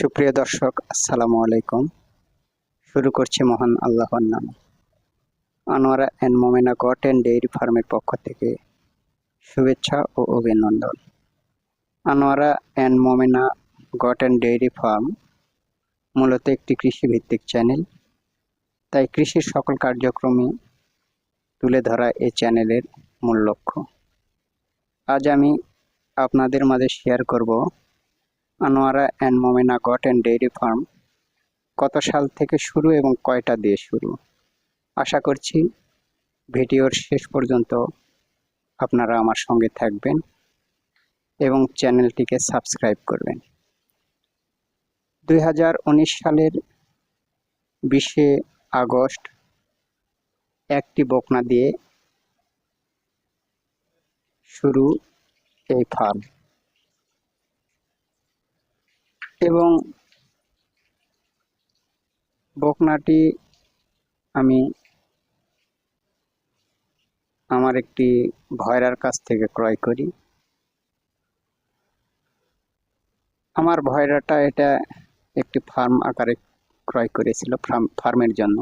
সুপ্রিয় দর্শক, আসসালামু আলাইকুম। শুরু করছি মহান আল্লাহর নাম। Anowara and Momena goat and dairy ফার্মের পক্ষ থেকে শুভেচ্ছা ও অভিনন্দন। Anowara and Momena goat and dairy farm মূলত একটি কৃষিভিত্তিক চ্যানেল। তাই কৃষির সকল কার্যক্রমই তুলে ধরা এই চ্যানেলের মূল লক্ষ্য। আজ আমি আপনাদের মাঝে শেয়ার করব Anowara and Momena goat and dairy farm. কত সাল থেকে শুরু এবং কয়টা দিয়ে শুরু? আশা করছি ভিডিওর শেষ পর্যন্ত আপনারা আমার সঙ্গে থাকবেন এবং চ্যানেলটিকে সাবস্ক্রাইব করবেন। দুই হাজার উনিশ সালের বিশে আগস্ট একটি বকনা দিয়ে শুরু এই ফার্ম। এবং বকনাটি আমি আমার একটি ভয়রার কাছ থেকে ক্রয় করি। আমার ভয়রাটা এটা একটি ফার্ম আকারে ক্রয় করেছিল ফার্ম, ফার্মের জন্য।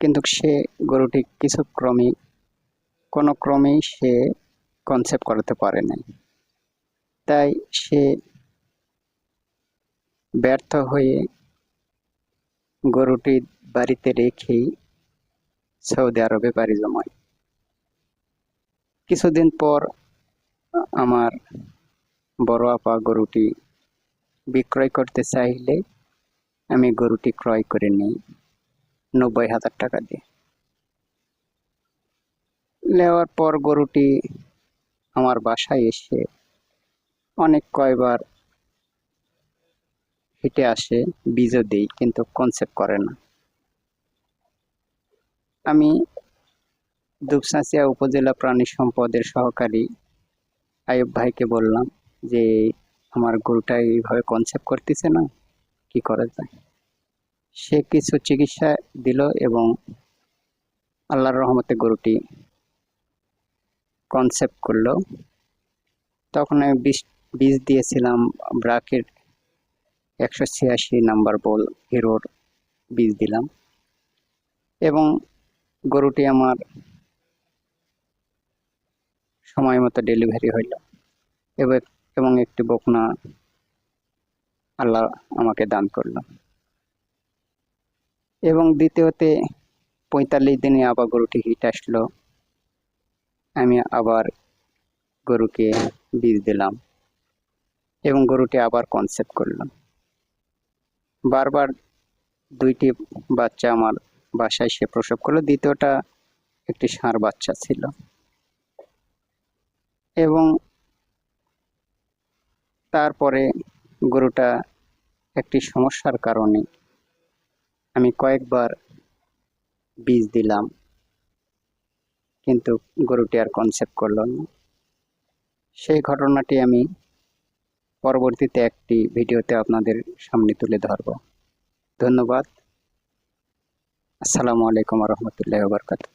কিন্তু সে গরুটি কিছু ক্রমেই কোনো ক্রমেই সে কনসেপ্ট করাতে পারে নাই। তাই সে ব্যর্থ হয়ে গরুটি বাড়িতে রেখেই সৌদি আরবে বাড়ি জমায়। কিছুদিন পর আমার বড় আপা গরুটি বিক্রয় করতে চাইলে আমি গরুটি ক্রয় করে নিই নব্বই হাজার টাকা দিয়ে। নেওয়ার পর গরুটি আমার বাসায় এসে অনেক কয়বার হেঁটে আসে, বীজও দিই, কিন্তু কনসেপ্ট করে না। আমি দুপসাঁচিয়া উপজেলা প্রাণী সম্পদের সহকারী আয়ুব ভাইকে বললাম যে, আমার গরুটা এইভাবে কনসেপ্ট করতেছে না, কি করা যায়? সে কিছু চিকিৎসা দিল এবং আল্লাহর রহমতে গরুটি কনসেপ্ট করল। তখন আমি বিষ বীজ দিয়েছিলাম ব্রাকের একশো ছিয়াশি নাম্বার বল হিরোর বীজ দিলাম। এবং গরুটি আমার সময় মতো ডেলিভারি হইল। এবং একটি বকনা আল্লাহ আমাকে দান করল। এবং দ্বিতীয়তে পঁয়তাল্লিশ দিনে আবার গরুটি হিট আসলো। আমি আবার গরুকে বীজ দিলাম এবং গরুটি আবার কনসেপ্ট করলাম। বারবার দুইটি বাচ্চা আমার বাসায় সে প্রসব করল। দ্বিতীয়টা একটি ষাঁড় বাচ্চা ছিল। এবং তারপরে গরুটা একটি সমস্যার কারণে আমি কয়েকবার বীজ দিলাম, কিন্তু গরুটি আর কনসেপ্ট করল না। সেই ঘটনাটি আমি পরবর্তীতে একটি ভিডিওতে আপনাদের সামনে তুলে ধরব। ধন্যবাদ। আসসালামু আলাইকুম রহমতুল্লাহ বরকাতুহ।